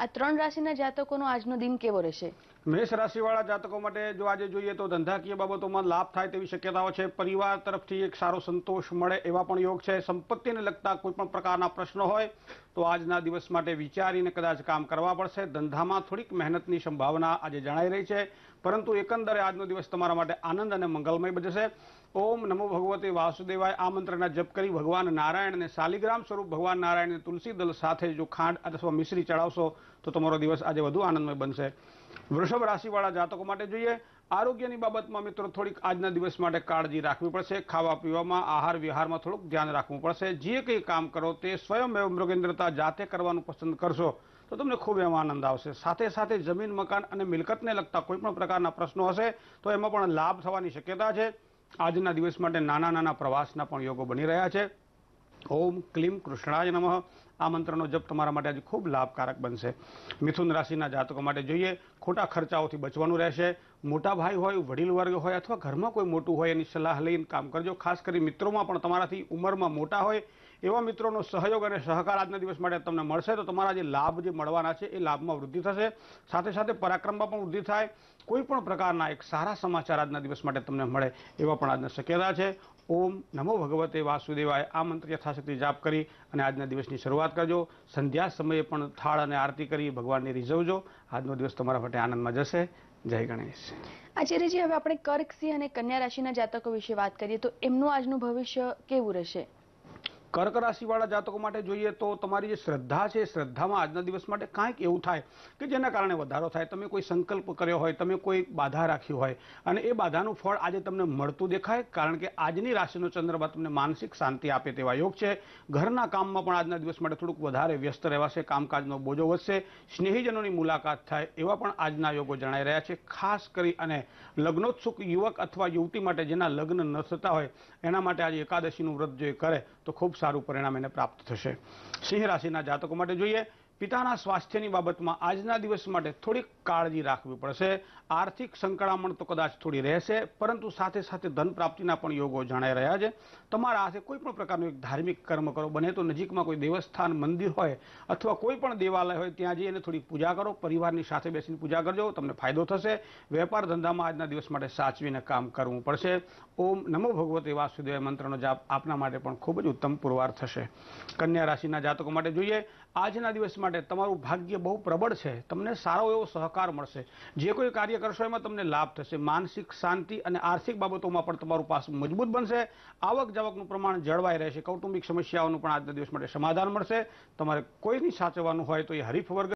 આ ત્રણ રાશિના જાતકોનો આજનો દિન કેવો રહેશે? મેષ રાશિવાળા જાતકો માટે જો આજે જોઈએ તો ધંધાકીય બાબતોમાં લાભ થાય તેવી શક્યતાઓ છે. પરિવાર તરફથી એક સારો સંતોષ મળે એવા પણ યોગ છે. સંપત્તિને લગતા કોઈ પણ પ્રકારના પ્રશ્નો હોય તો આજના દિવસ માટે વિચારીને કદાચ કામ કરવા પડશે. ધંધામાં થોડીક મહેનતની સંભાવના આજે જણાઈ રહી છે. પરંતુ એકંદરે આજનો દિવસ તમારા માટે આનંદ અને મંગલમય બજશે ઓમ નમો ભગવતે વાસુદેવાય. આ મંત્રના જપ કરી ભગવાન નારાયણને શાલિગ્રામ સ્વરૂપ ભગવાન નારાયણને તુલસી દલ સાથે જો ખાંડ અથવા મિશ્રી ચડાવશો તો તમારો દિવસ આજે વધુ આનંદમય બનશે. વૃષભ રાશિવાળા જાતકો માટે જોઈએ. આરોગ્યની બાબતમાં મિત્રો થોડીક આજના દિવસ માટે કાળજી રાખવી પડશે. ખાવા પીવામાં, આહાર વિહારમાં થોડુંક ધ્યાન રાખવું પડશે. જે કંઈ કામ કરો તે સ્વયં મૃગેન્દ્રતા જાતે કરવાનું પસંદ કરશો તો તમને ખૂબ એમાં આનંદ આવશે. સાથે સાથે જમીન, મકાન અને મિલકતને લગતા કોઈ પણ પ્રકારના પ્રશ્નો હશે તો એમાં પણ લાભ થવાની શક્યતા છે. આજના દિવસ માટે નાના નાના પ્રવાસના પણ યોગો બની રહ્યા છે. ઓમ ક્લીમ કૃષ્ણાય નમઃ. આ મંત્રનો જપ તમારા માટે આજે ખૂબ લાભકારક બનશે. મિથુન રાશિના જાતકો માટે જોઈએ, ખોટા ખર્ચાઓથી બચવાનું રહેશે. મોટા ભાઈ હોય, વડીલ વર્ગ હોય અથવા ઘરમાં કોઈ મોટું હોય એની સલાહ લઈને કામ કરજો. ખાસ કરી મિત્રોમાં પણ તમારાથી ઉંમરમાં મોટા હોય એવા મિત્રોનો સહયોગ અને સહકાર આજના દિવસ માટે તમને મળશે. તો તમારા જે લાભ જે મળવાના છે એ લાભમાં વૃદ્ધિ થશે. સાથે સાથે પરાક્રમમાં પણ વૃદ્ધિ થાય. કોઈ પણ પ્રકારના એક સારા સમાચાર આજના દિવસ માટે તમને મળે એવા પણ આજના શક્યતા છે. ઓમ નમો ભગવતે વાસુદેવાય. આ મંત્ર યથાશક્તિ જાપ કરી અને આજના દિવસની શરૂઆત કરજો. સંધ્યા સમયે પણ થાળ અને આરતી કરી ભગવાનને રીઝવજો. આજનો દિવસ તમારા માટે આનંદમાં જશે. જય ગણેશ. આચાર્યજી હવે આપણે કર્ક અને કન્યા રાશિના જાતકો વિશે વાત કરીએ તો એમનું આજનું ભવિષ્ય કેવું રહેશે? કર્ક રાશિવાળા જાતકો માટે જોઈએ તો તમારી જે શ્રદ્ધા છે, શ્રદ્ધામાં આજના દિવસ માટે કાંઈક એવું થાય કે જેના કારણે વધારો થાય. તમે કોઈ સંકલ્પ કર્યો હોય, તમે કોઈ બાધા રાખી હોય અને એ બાધાનું ફળ આજે તમને મળતું દેખાય કારણ કે આજની રાશિનો ચંદ્રમા તમને માનસિક શાંતિ આપે તેવા યોગ છે. ઘરના કામમાં પણ આજના દિવસ માટે થોડુંક વધારે વ્યસ્ત રહેવાશે, કામકાજનો બોજો વધશે, સ્નેહીજનોની મુલાકાત થાય એવા પણ આજના યોગો જણાઈ રહ્યા છે. ખાસ કરી અને લગ્નોત્સુક યુવક અથવા યુવતી માટે જેના લગ્ન ન થતા હોય એના માટે આજે એકાદશીનું વ્રત જો કરે તો ખૂબ સારું પરિણામ એને પ્રાપ્ત થશે. સિંહ રાશિના જાતકો માટે જોઈએ પિતાના સ્વાસ્થ્યની બાબતમાં આજના દિવસ માટે થોડીક કાળજી રાખવી પડશે. આર્થિક સંકળામણ તો કદાચ થોડી રહેશે, પરંતુ સાથે સાથે ધન પ્રાપ્તિના પણ યોગો જણાઈ રહ્યા છે. તમારા હાથે કોઈ પણ પ્રકારનું એક ધાર્મિક કર્મ કરો, બને તો નજીકમાં કોઈ દેવસ્થાન, મંદિર હોય અથવા કોઈ પણ દેવાલય હોય, ત્યાં જઈને થોડી પૂજા કરો, પરિવારની સાથે બેસીને પૂજા કરજો, તમને ફાયદો થશે. વેપાર ધંધામાં આજના દિવસ માટે સાચવીને કામ કરવું પડશે. ઓમ નમો ભગવતે વાસુદેવ મંત્રનો જાપ આપના માટે પણ ખૂબ જ ઉત્તમ પુરવાર થશે. કન્યા રાશિના જાતકો માટે જોઈએ, આજના દિવસ માટે તમારું ભાગ્ય બહુ પ્રબળ છે. તમને સારો એવો સહકાર મળશે. જે કોઈ કાર્ય કરશો એમાં તમને લાભ થશે. માનસિક શાંતિ અને આર્થિક બાબતોમાં પણ તમારું પાસ મજબૂત બનશે. આવક જાવકનું પ્રમાણ જળવાઈ રહેશે. કૌટુંબિક સમસ્યાઓનું પણ આજના દિવસ માટે સમાધાન મળશે. તમારે કોઈની સાચવવાનું હોય તો એ હરીફ વર્ગ